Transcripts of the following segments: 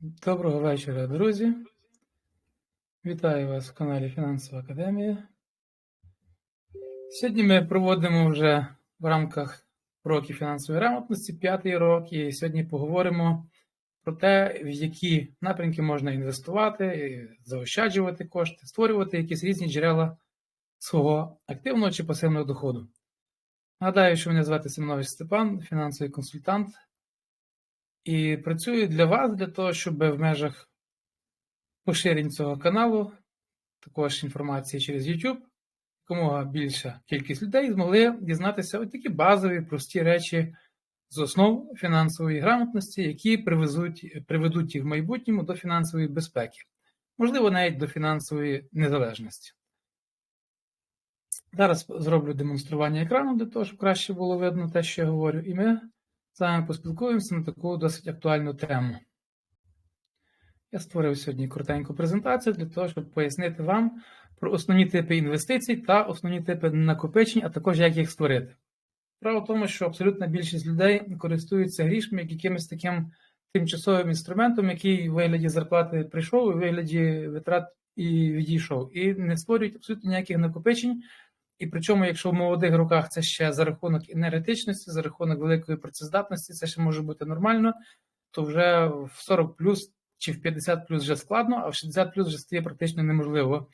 Доброго вечора, друзі. Вітаю вас в каналі Фінансова Академія. Сьогодні ми проводимо вже в рамках років фінансової грамотності п'ятий рок, і сьогодні поговоримо про те, в які напрямки можна інвестувати, заощаджувати кошти, створювати якісь різні джерела свого активного чи пасивного доходу. Нагадаю, що мене звати Семенович Степан, фінансовий консультант. І працюю для вас, для того, щоб в межах поширень цього каналу, також інформації через YouTube, якомога більша кількість людей змогли дізнатися ось такі базові, прості речі з основ фінансової грамотності, які привезуть, приведуть їх в майбутньому до фінансової безпеки, можливо, навіть до фінансової незалежності. Зараз зроблю демонстрування екрану для того, щоб краще було видно те, що я говорю, і ми з вами поспілкуємося на таку досить актуальну тему. Я створив сьогодні коротеньку презентацію для того, щоб пояснити вам про основні типи інвестицій та основні типи накопичень, а також як їх створити. Справа в тому, що абсолютна більшість людей користуються грішми як якимось таким тимчасовим інструментом, який в вигляді зарплати прийшов, у вигляді витрат і відійшов, і не створюють абсолютно ніяких накопичень. І причому, якщо в молодих руках це ще за рахунок енергетичності, за рахунок великої працездатності, це ще може бути нормально, то вже в 40 плюс чи в 50 плюс вже складно, а в 60 плюс вже стає практично неможливо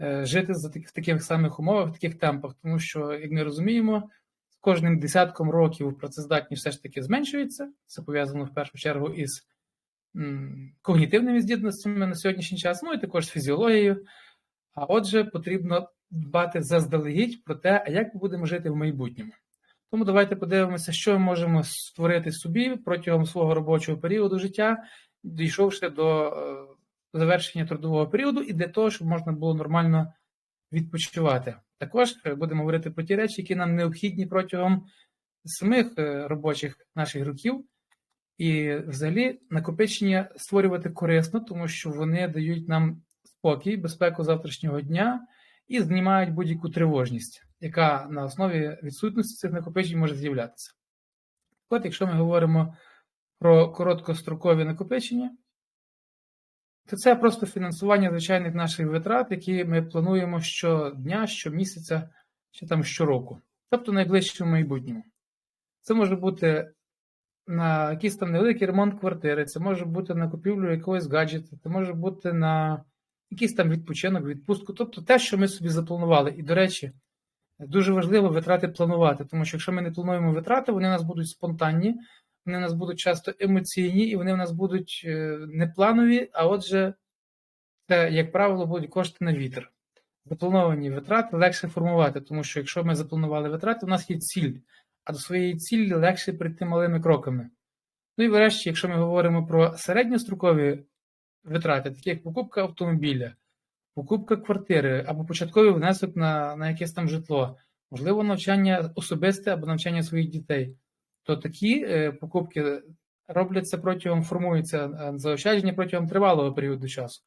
е, жити в таких самих умовах, в таких темпах, тому що, як ми розуміємо, з кожним десятком років працездатність все ж таки зменшується. Це пов'язано в першу чергу із когнітивними здібностями на сьогоднішній час, ну і також з фізіологією. А отже, потрібно дбати заздалегідь про те, а як ми будемо жити в майбутньому. Тому давайте подивимося, що ми можемо створити собі протягом свого робочого періоду життя, дійшовши до е, завершення трудового періоду, і для того, щоб можна було нормально відпочивати. Також е, будемо говорити про ті речі, які нам необхідні протягом самих е, робочих наших років. І взагалі накопичення створювати корисно, тому що вони дають нам спокій, безпеку завтрашнього дня і знімають будь-яку тривожність, яка на основі відсутності цих накопичень може з'являтися. От, якщо ми говоримо про короткострокові накопичення, то це просто фінансування звичайних наших витрат, які ми плануємо щодня, щомісяця чи там щороку, тобто найближчому майбутньому. Це може бути на якийсь там невеликий ремонт квартири, це може бути на купівлю якогось гаджета, це може бути на якийсь там відпочинок, відпустку, тобто те, що ми собі запланували. І, до речі, дуже важливо витрати планувати, тому що якщо ми не плануємо витрати, вони у нас будуть спонтанні, вони у нас будуть часто емоційні, і вони у нас будуть е, не планові, а отже, це, як правило, будуть кошти на вітер. Заплановані витрати легше формувати, тому що якщо ми запланували витрати, у нас є ціль, а до своєї цілі легше прийти малими кроками. Ну і врешті, якщо ми говоримо про середньострокові витрати, такі як покупка автомобіля, покупка квартири або початковий внесок на на якесь там житло, можливо, навчання особисте або навчання своїх дітей, то такі е, покупки робляться протягом, формуються е, заощадження протягом тривалого періоду часу.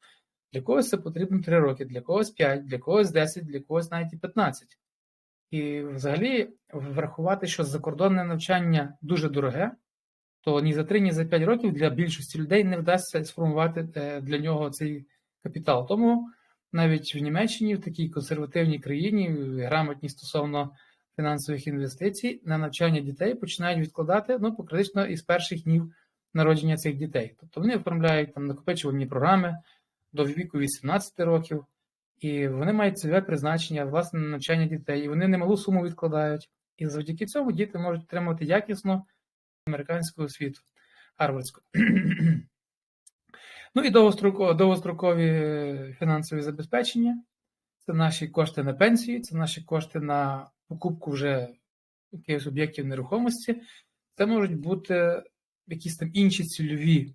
Для когось це потрібно 3 роки, для когось 5, для когось 10, для когось навіть і 15. І взагалі врахувати, що закордонне навчання дуже дороге, то ні за 3, ні за 5 років для більшості людей не вдасться сформувати е, для нього цей капітал. Тому навіть в Німеччині, в такій консервативній країні, грамотній стосовно фінансових інвестицій, на навчання дітей починають відкладати ну, практично із перших днів народження цих дітей. Тобто вони оформляють там накопичувальні програми до віку 18 років, і вони мають цільове призначення власне на навчання дітей, і вони немалу суму відкладають. І завдяки цьому діти можуть отримати якісно американського освіту Гарвардську. ну і довгострокові фінансові забезпечення. Це наші кошти на пенсії, це наші кошти на покупку вже якихось об'єктів нерухомості. Це можуть бути якісь там інші цільові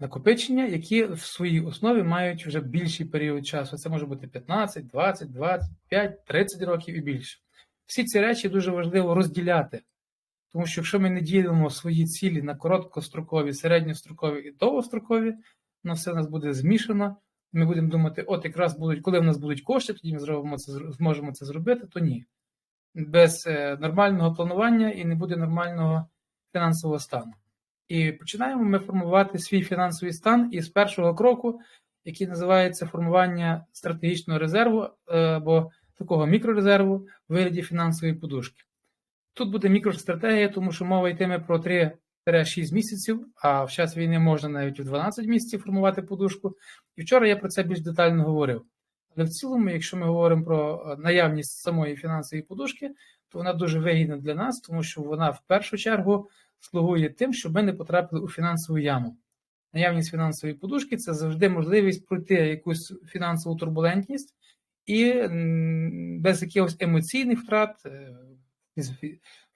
накопичення, які в своїй основі мають вже більший період часу. Це може бути 15, 20, 25, 30 років і більше. Всі ці речі дуже важливо розділяти. Тому що якщо ми не ділимо свої цілі на короткострокові, середньострокові і довгострокові, на все у нас буде змішано. Ми будемо думати, от якраз будуть, коли в нас будуть кошти, тоді ми зробимо це, зможемо це зробити, то ні. Без е, нормального планування і не буде нормального фінансового стану. І починаємо ми формувати свій фінансовий стан із першого кроку, який називається формування стратегічного резерву е, або такого мікрорезерву в вигляді фінансової подушки. Тут буде мікростратегія, тому що мова йтиме про 3-6 місяців, а в час війни можна навіть в 12 місяців формувати подушку. І вчора я про це більш детально говорив. Але в цілому, якщо ми говоримо про е, наявність самої фінансової подушки, то вона дуже вигідна для нас, тому що вона в першу чергу слугує тим, щоб ми не потрапили у фінансову яму. Наявність фінансової подушки це завжди можливість пройти якусь фінансову турбулентність і без якихось емоційних втрат, е,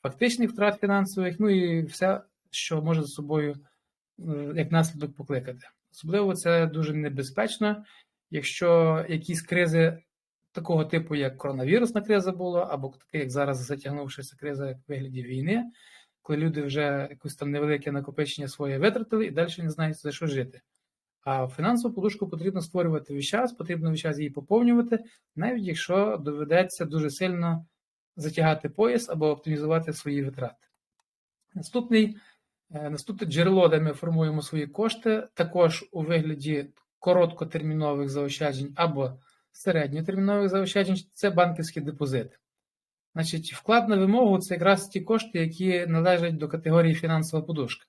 фактичних втрат фінансових, ну і все, що може за собою е, як наслідок покликати. Особливо це дуже небезпечно, якщо якісь кризи такого типу, як коронавірусна криза була, або таке, як зараз затягнувшися криза в вигляді війни, коли люди вже якусь там невелике накопичення своє витратили і далі не знають, за що жити. А фінансову подушку потрібно створювати весь час, потрібно весь час її поповнювати, навіть якщо доведеться дуже сильно затягати пояс або оптимізувати свої витрати. Наступний, е, Наступне джерело, де ми формуємо свої кошти, також у вигляді короткотермінових заощаджень або середньотермінових заощаджень це банківські депозити. Значить, вклад на вимогу це якраз ті кошти, які належать до категорії фінансова подушка.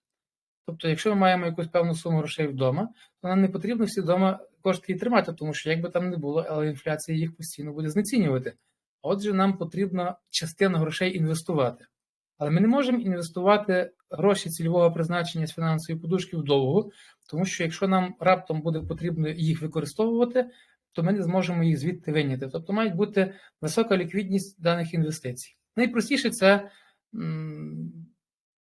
Тобто, якщо ми маємо якусь певну суму грошей вдома, то нам не потрібно всі вдома кошти і тримати, тому що як би там не було, але інфляція їх постійно буде знецінювати. Отже, нам потрібно частину грошей інвестувати. Але ми не можемо інвестувати гроші цільового призначення з фінансової подушки вдовго, тому що якщо нам раптом буде потрібно їх використовувати, то ми не зможемо їх звідти виняти. Тобто мають бути висока ліквідність даних інвестицій. Найпростіше це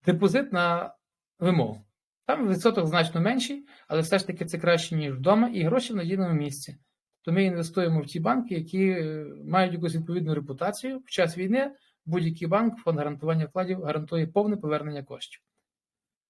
депозит на вимогу. Там відсоток значно менший, але все ж таки це краще, ніж вдома, і гроші в надійному місці. Тобто ми інвестуємо в ті банки, які е, мають якусь відповідну репутацію. В час війни будь-який банк, фонд гарантування вкладів гарантує повне повернення коштів.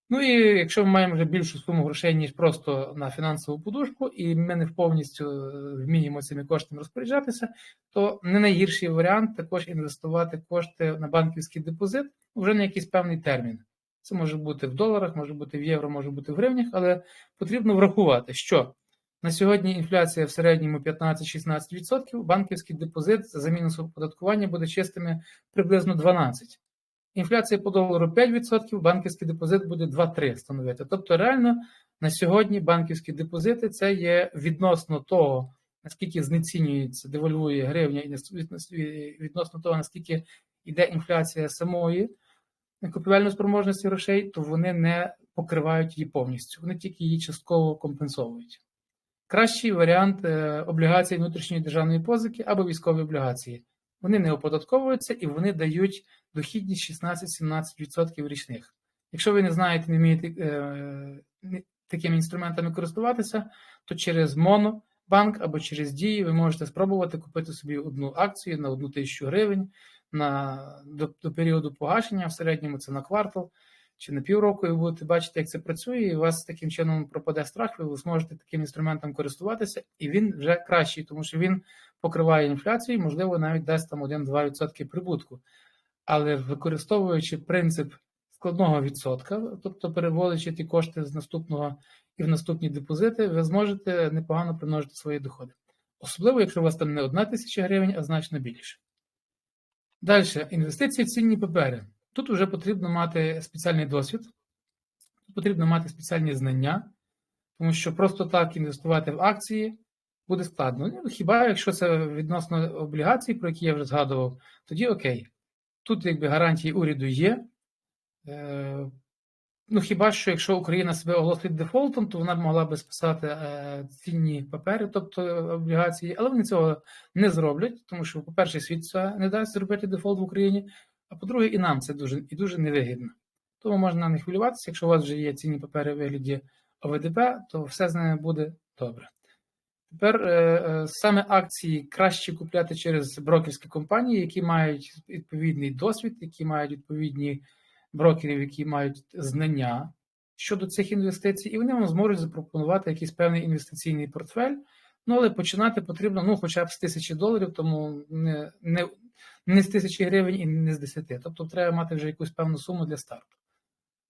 Ну і якщо ми маємо вже більшу суму грошей, ніж просто на фінансову подушку, і ми не повністю е, вміємо цими коштами розпоряджатися, то не найгірший варіант також інвестувати кошти на банківський депозит вже на якийсь певний термін. Це може бути в доларах, може бути в євро, може бути в гривнях, але потрібно врахувати, що на сьогодні інфляція в середньому 15-16%, банківський депозит за мінус оподаткування буде чистими приблизно 12%. Інфляція по долару 5%, банківський депозит буде 2-3 становити. Тобто, реально на сьогодні банківські депозити це є відносно того, наскільки знецінюється, девальвує гривня, і відносно того, наскільки йде інфляція самої купівельної спроможності грошей, то вони не покривають її повністю, вони тільки її частково компенсовують. Кращий варіант е, облігацій внутрішньої державної позики або військові облігації. Вони не оподатковуються і вони дають дохідність 16-17% річних. Якщо ви не знаєте, не вмієте е, такими інструментами користуватися, то через Монобанк або через Дії ви можете спробувати купити собі одну акцію на одну тисячу гривень на, до, до періоду погашення, в середньому це на квартал чи на півроку, ви будете бачити, як це працює, і у вас таким чином пропаде страх, ви зможете таким інструментом користуватися, і він вже кращий, тому що він покриває інфляцію, і, можливо, навіть дасть там 1-2% прибутку. Але використовуючи принцип складного відсотка, тобто переводячи ті кошти з наступного і в наступні депозити, ви зможете непогано примножити свої доходи. Особливо, якщо у вас там не одна тисяча гривень, а значно більше. Далі, інвестиції в цінні папери. Тут вже потрібно мати спеціальний досвід, тут потрібно мати спеціальні знання, тому що просто так інвестувати в акції буде складно. Ну, хіба якщо це відносно облігацій, про які я вже згадував, тоді окей. Тут якби гарантії уряду є. Е, Ну, хіба що якщо Україна себе оголосить дефолтом, то вона б могла би списати е, цінні папери, тобто облігації, але вони цього не зроблять, тому що, по-перше, світ не дасть зробити дефолт в Україні, а по-друге, і нам це дуже і дуже невигідно. Тому можна не хвилюватися, якщо у вас вже є цінні папери в вигляді ОВДП, то все з ними буде добре. Тепер е, е, саме акції краще купляти через брокерські компанії, які мають відповідний досвід, які мають відповідні брокерів, які мають знання щодо цих інвестицій, і вони вам зможуть запропонувати якийсь певний інвестиційний портфель. Ну, але починати потрібно ну, хоча б з тисячі доларів, тому не не, не з тисячі гривень і не з десяти. Тобто треба мати вже якусь певну суму для старту.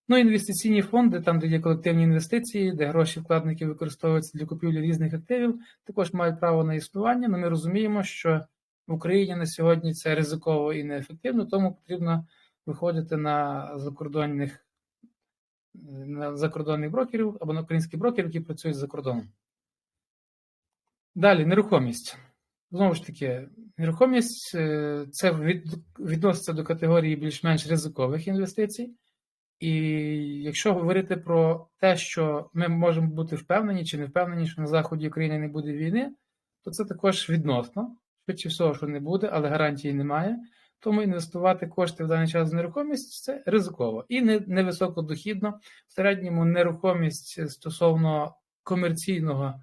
Ну, інвестиційні фонди, там, де є колективні інвестиції, де гроші вкладників використовуються для купівлі різних активів, також мають право на існування. але ми розуміємо, що в Україні на сьогодні це ризиково і неефективно, тому потрібно виходити на закордонних на закордонних брокерів або на українських брокерів, які працюють за кордоном. Далі нерухомість. Знову ж таки, нерухомість е, це відноситься до категорії більш-менш ризикових інвестицій. І якщо говорити про те, що ми можемо бути впевнені чи не впевнені, що на заході України не буде війни, то це також відносно. Швидше всього, що не буде, але гарантії немає. Тому інвестувати кошти в даний час в нерухомість це ризиково і невисокодохідно. В середньому нерухомість стосовно комерційного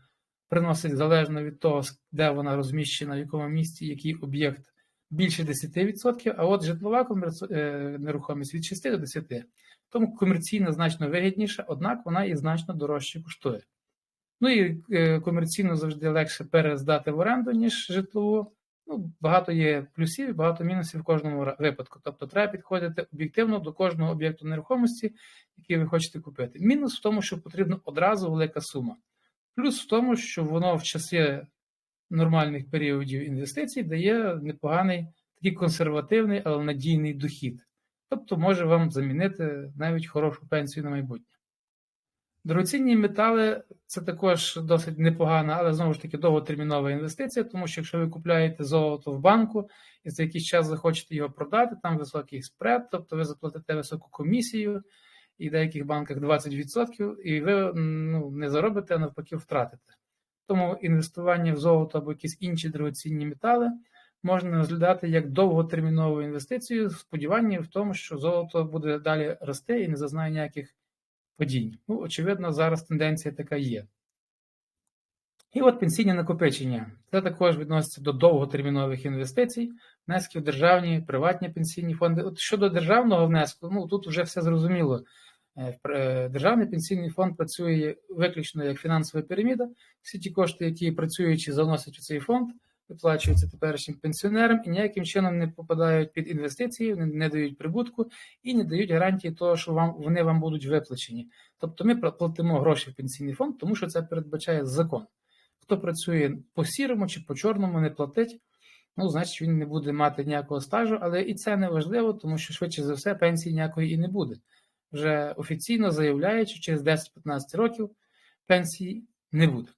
приносить залежно від того, де вона розміщена, в якому місці, який об'єкт більше 10%, а от житлова е, нерухомість від 6 до 10%. Тому комерційно значно вигідніша, однак вона і значно дорожче коштує. Ну і е, комерційно завжди легше перездати в оренду, ніж житлову. Ну, Багато є плюсів і багато мінусів в кожному випадку. Тобто треба підходити об'єктивно до кожного об'єкту нерухомості, який ви хочете купити. Мінус в тому, що потрібна одразу велика сума. Плюс в тому, що воно в часи нормальних періодів інвестицій дає непоганий, такий консервативний, але надійний дохід. Тобто може вам замінити навіть хорошу пенсію на майбутнє. Дорогоцінні метали це також досить непогана, але знову ж таки довготермінова інвестиція, тому що якщо ви купляєте золото в банку і за якийсь час захочете його продати, там високий спред, тобто ви заплатите високу комісію, і в деяких банках 20%, і ви ну, не заробите, а навпаки, втратите. Тому інвестування в золото або якісь інші дорогоцінні метали можна розглядати як довготермінову інвестицію, сподівання в тому, що золото буде далі рости і не зазнає ніяких подій. Ну, очевидно, зараз тенденція така є. І от пенсійні накопичення. Це також відноситься до довготермінових інвестицій, внесків в державні, приватні пенсійні фонди. От щодо державного внеску, ну тут вже все зрозуміло. Е, е, державний пенсійний фонд працює виключно як фінансова піраміда. Всі ті кошти, які працюючи, заносять у цей фонд, виплачуються теперішнім пенсіонерам і ніяким чином не попадають під інвестиції, вони не дають прибутку і не дають гарантії того, що вам вони вам будуть виплачені. Тобто ми платимо гроші в пенсійний фонд, тому що це передбачає закон. Хто працює по сірому чи по чорному, не платить. Ну, значить, він не буде мати ніякого стажу, але і це не важливо, тому що швидше за все пенсії ніякої і не буде вже офіційно заявляють, що через 10-15 років пенсії не буде.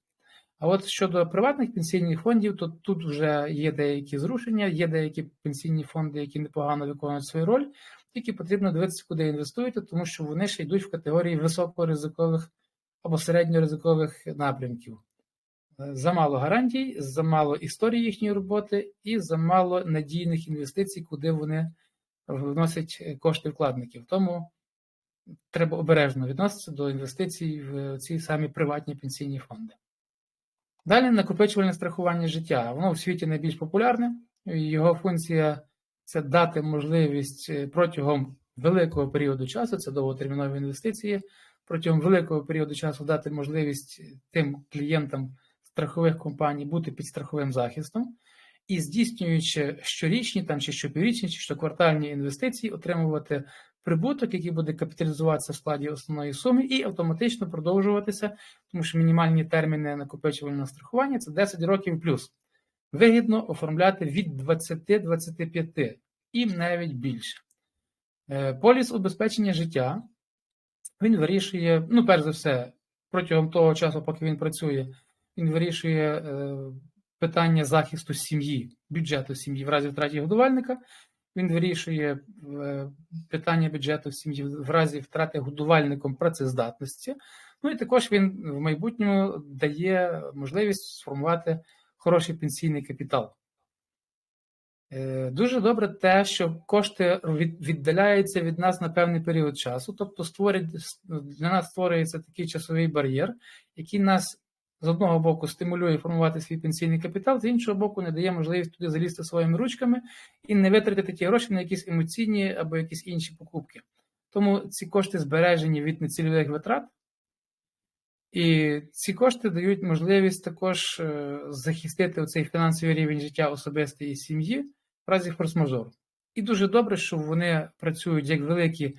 А от щодо приватних пенсійних фондів, то тут вже є деякі зрушення, є деякі пенсійні фонди, які непогано виконують свою роль, тільки потрібно дивитися, куди інвестуєте, тому що вони ще йдуть в категорії високоризикових або середньоризикових напрямків. Замало гарантій, замало історії їхньої роботи і замало надійних інвестицій, куди вони вносять кошти вкладників. Тому треба обережно відноситися до інвестицій в ці самі приватні пенсійні фонди. Далі накопичувальне страхування життя. Воно в світі найбільш популярне, його функція це дати можливість е, протягом великого періоду часу, це довготермінові інвестиції, протягом великого періоду часу дати можливість тим клієнтам страхових компаній бути під страховим захистом. І здійснюючи щорічні там, чи щопіврічні, чи щоквартальні інвестиції, отримувати прибуток, який буде капіталізуватися в складі основної суми, і автоматично продовжуватися, тому що мінімальні терміни накопичувального страхування це 10 років плюс. Вигідно оформляти від 20-25 і навіть більше. Е, поліс убезпечення життя він вирішує, ну, перш за все, протягом того часу, поки він працює, він вирішує е, питання захисту сім'ї, бюджету сім'ї в разі втраті годувальника. Він вирішує е, питання бюджету сім'ї в разі втрати годувальником працездатності. Ну і також він в майбутньому дає можливість сформувати хороший пенсійний капітал. Е, дуже добре те, що кошти віддаляються від нас на певний період часу, тобто створить, для нас створюється такий часовий бар'єр, який нас з одного боку стимулює формувати свій пенсійний капітал, з іншого боку, не дає можливість туди залізти своїми ручками і не витратити ті гроші на якісь емоційні або якісь інші покупки. Тому ці кошти збережені від нецільових витрат, і ці кошти дають можливість також е, захистити цей фінансовий рівень життя особистої сім'ї в разі форс-мажору. І дуже добре, що вони працюють як великі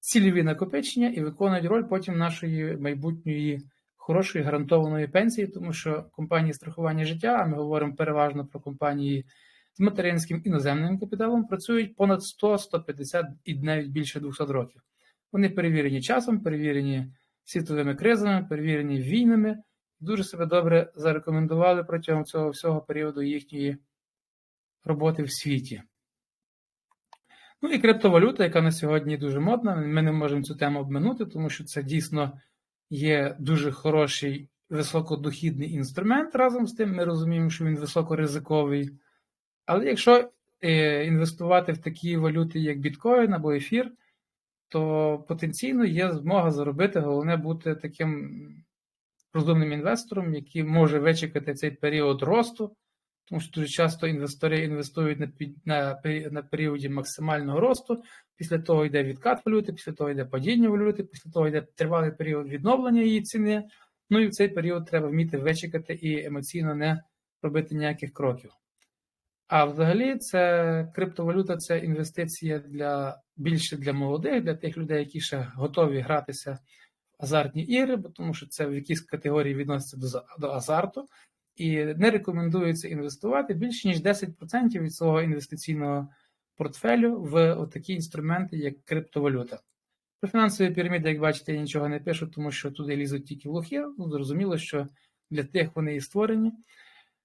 цільові накопичення і виконують роль потім нашої майбутньої хорошої гарантованої пенсії, тому що компанії страхування життя, а ми говоримо переважно про компанії з материнським іноземним капіталом, працюють понад 100-150 і навіть більше 200 років. Вони перевірені часом, перевірені світовими кризами, перевірені війнами, дуже себе добре зарекомендували протягом цього всього періоду їхньої роботи в світі. Ну і криптовалюта, яка на сьогодні дуже модна. Ми не можемо цю тему обминути, тому що це дійсно є дуже хороший високодохідний інструмент. Разом з тим, ми розуміємо, що він високоризиковий. Але якщо е, інвестувати в такі валюти, як біткоін або ефір, то потенційно є змога заробити, головне бути таким розумним інвестором, який може вичекати цей період росту, тому що дуже часто інвестори інвестують на на, на періоді максимального росту, після того йде відкат валюти, після того йде падіння валюти, після того йде тривалий період відновлення її ціни. Ну і в цей період треба вміти вичекати і емоційно не робити ніяких кроків. А взагалі, це криптовалюта це інвестиція для більше для молодих, для тих людей, які ще готові гратися в азартні ігри, тому що це в якійсь категорії відноситься до до азарту, і не рекомендується інвестувати більше ніж 10% від свого інвестиційного портфелю в такі інструменти, як криптовалюта. Про фінансові піраміди, як бачите, я нічого не пишу, тому що туди лізуть тільки лохи. Ну, зрозуміло, що для тих вони і створені.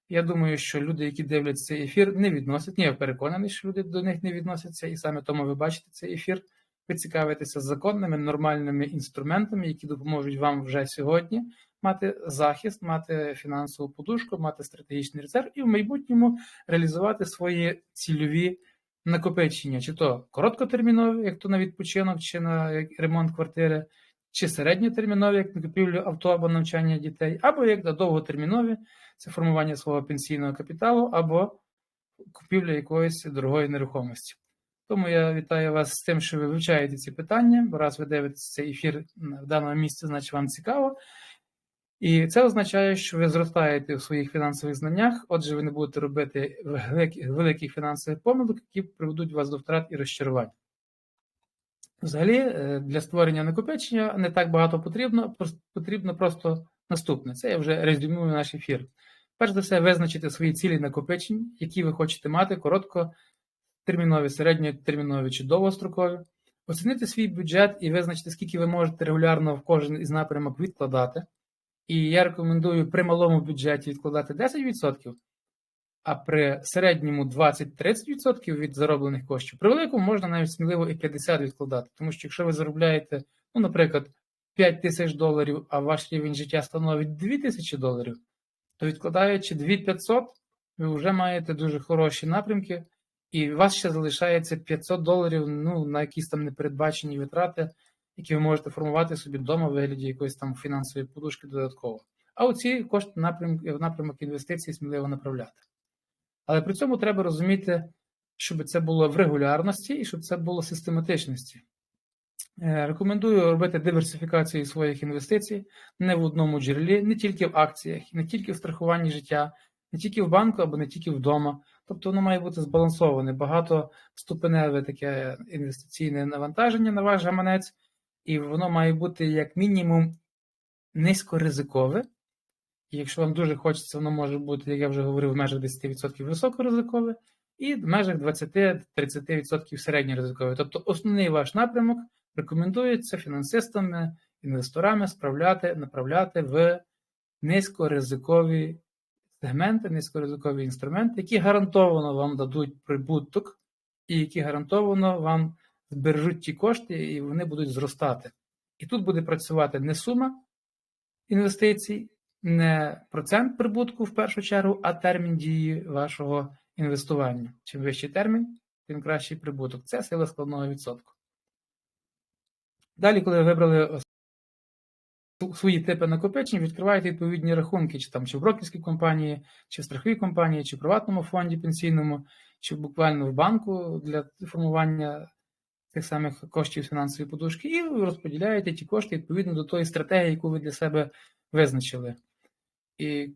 Я думаю, що люди, які дивляться цей ефір, не відносять. Ні, я переконаний, що люди до них не відносяться, і саме тому ви бачите цей ефір. Ви цікавитеся законними, нормальними інструментами, які допоможуть вам вже сьогодні мати захист, мати фінансову подушку, мати стратегічний резерв і в майбутньому реалізувати свої цільові накопичення, чи то короткотермінові, як то на відпочинок, чи на ремонт квартири, чи середньотермінові, як на купівлю авто або навчання дітей, або як на довготермінові це формування свого пенсійного капіталу, або купівля якоїсь дорогої нерухомості. Тому я вітаю вас з тим, що ви вивчаєте ці питання, бо раз ви дивитеся цей ефір в даному місці, значить вам цікаво. І це означає, що ви зростаєте у своїх фінансових знаннях, отже, ви не будете робити великих фінансових помилок, які приведуть вас до втрат і розчарувань. Взагалі, е, для створення накопичення не так багато потрібно, потрібно просто наступне. Це я вже резюмую наш ефір. Перш за все, визначити свої цілі накопичень, які ви хочете мати короткотермінові, середньотермінові чи довгострокові, оцінити свій бюджет і визначити, скільки ви можете регулярно в кожен із напрямок відкладати. І я рекомендую при малому бюджеті відкладати 10%, а при середньому 20-30% від зароблених коштів. При великому можна навіть сміливо і 50% відкладати. Тому що якщо ви заробляєте, ну, наприклад, 5 тисяч доларів, а ваш рівень життя становить 2 тисячі доларів, то відкладаючи 2500, ви вже маєте дуже хороші напрямки, і у вас ще залишається 500 доларів ну, на якісь там непередбачені витрати які ви можете формувати собі вдома в вигляді якоїсь там фінансової подушки додатково. А оці кошти напрямок, в напрямок інвестицій сміливо направляти. Але при цьому треба розуміти, щоб це було в регулярності і щоб це було систематичності. Е, рекомендую робити диверсифікацію своїх інвестицій не в одному джерелі, не тільки в акціях, не тільки в страхуванні життя, не тільки в банку або не тільки вдома. Тобто воно має бути збалансоване, багато ступеневе таке інвестиційне навантаження на ваш гаманець, і воно має бути як мінімум низькоризикове. І якщо вам дуже хочеться, воно може бути, як я вже говорив, в межах 10% високоризикове, і в межах 20-30% середньоризикове. Тобто основний ваш напрямок рекомендується фінансистами, інвесторами справляти, направляти в низькоризикові сегменти, низькоризикові інструменти, які гарантовано вам дадуть прибуток, і які гарантовано вам збережуть ті кошти і вони будуть зростати. І тут буде працювати не сума інвестицій, не процент прибутку в першу чергу, а термін дії вашого інвестування. Чим вищий термін, тим кращий прибуток. Це сила складного відсотку. Далі, коли ви вибрали свої типи накопичень, відкриваєте відповідні рахунки, чи там чи в брокерській компанії, чи в страховій компанії, чи в приватному фонді пенсійному, чи буквально в банку для формування тих самих коштів фінансової подушки, і розподіляєте ті кошти відповідно до тої стратегії, яку ви для себе визначили. І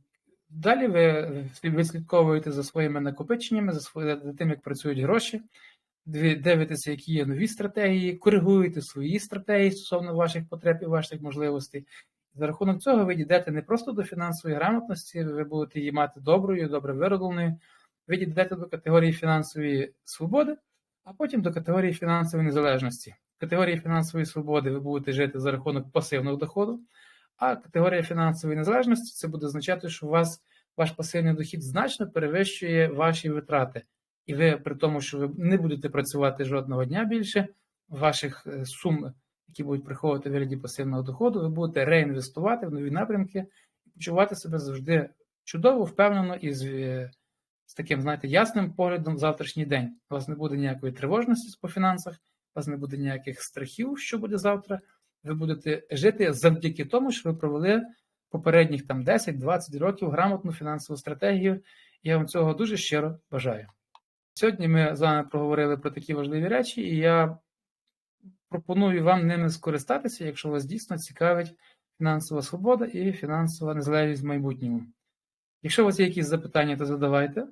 далі ви відслідковуєте за своїми накопиченнями, за, свої, за тим, як працюють гроші. Дивитеся, які є нові стратегії, коригуєте свої стратегії стосовно ваших потреб і ваших можливостей. За рахунок цього ви дійдете не просто до фінансової грамотності, ви будете її мати доброю, добре виробленою. Ви дійдете до категорії фінансової свободи, а потім до категорії фінансової незалежності. В категорії фінансової свободи ви будете жити за рахунок пасивного доходу, а категорія фінансової незалежності це буде означати, що у вас ваш пасивний дохід значно перевищує ваші витрати. І ви, при тому, що ви не будете працювати жодного дня більше, ваших е, сум, які будуть приходити в вигляді пасивного доходу, ви будете реінвестувати в нові напрямки і почувати себе завжди чудово, впевнено і з, е, з таким, знаєте, ясним поглядом в завтрашній день. У вас не буде ніякої тривожності по фінансах, у вас не буде ніяких страхів, що буде завтра. Ви будете жити завдяки тому, що ви провели попередніх там 10-20 років грамотну фінансову стратегію. Я вам цього дуже щиро бажаю. Сьогодні ми з вами проговорили про такі важливі речі, і я пропоную вам ними скористатися, якщо вас дійсно цікавить фінансова свобода і фінансова незалежність в майбутньому. Якщо у вас є якісь запитання, то задавайте.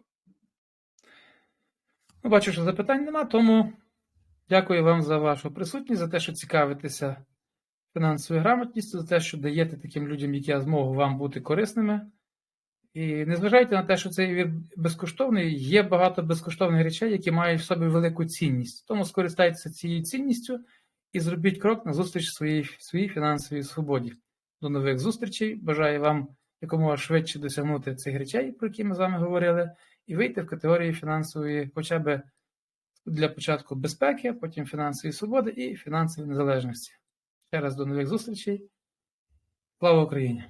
Ну, бачу, що запитань нема, тому дякую вам за вашу присутність, за те, що цікавитеся фінансовою грамотністю, за те, що даєте таким людям, як я, змогу вам бути корисними. І не зважайте на те, що цей ефір безкоштовний, є багато безкоштовних речей, які мають в собі велику цінність. Тому скористайтеся цією цінністю і зробіть крок на зустріч своїй, своїй фінансовій свободі. До нових зустрічей. Бажаю вам якомога швидше досягнути цих речей, про які ми з вами говорили, і вийти в категорії фінансової, хоча б для початку безпеки, потім фінансової свободи і фінансової незалежності. Ще раз до нових зустрічей. Слава Україні!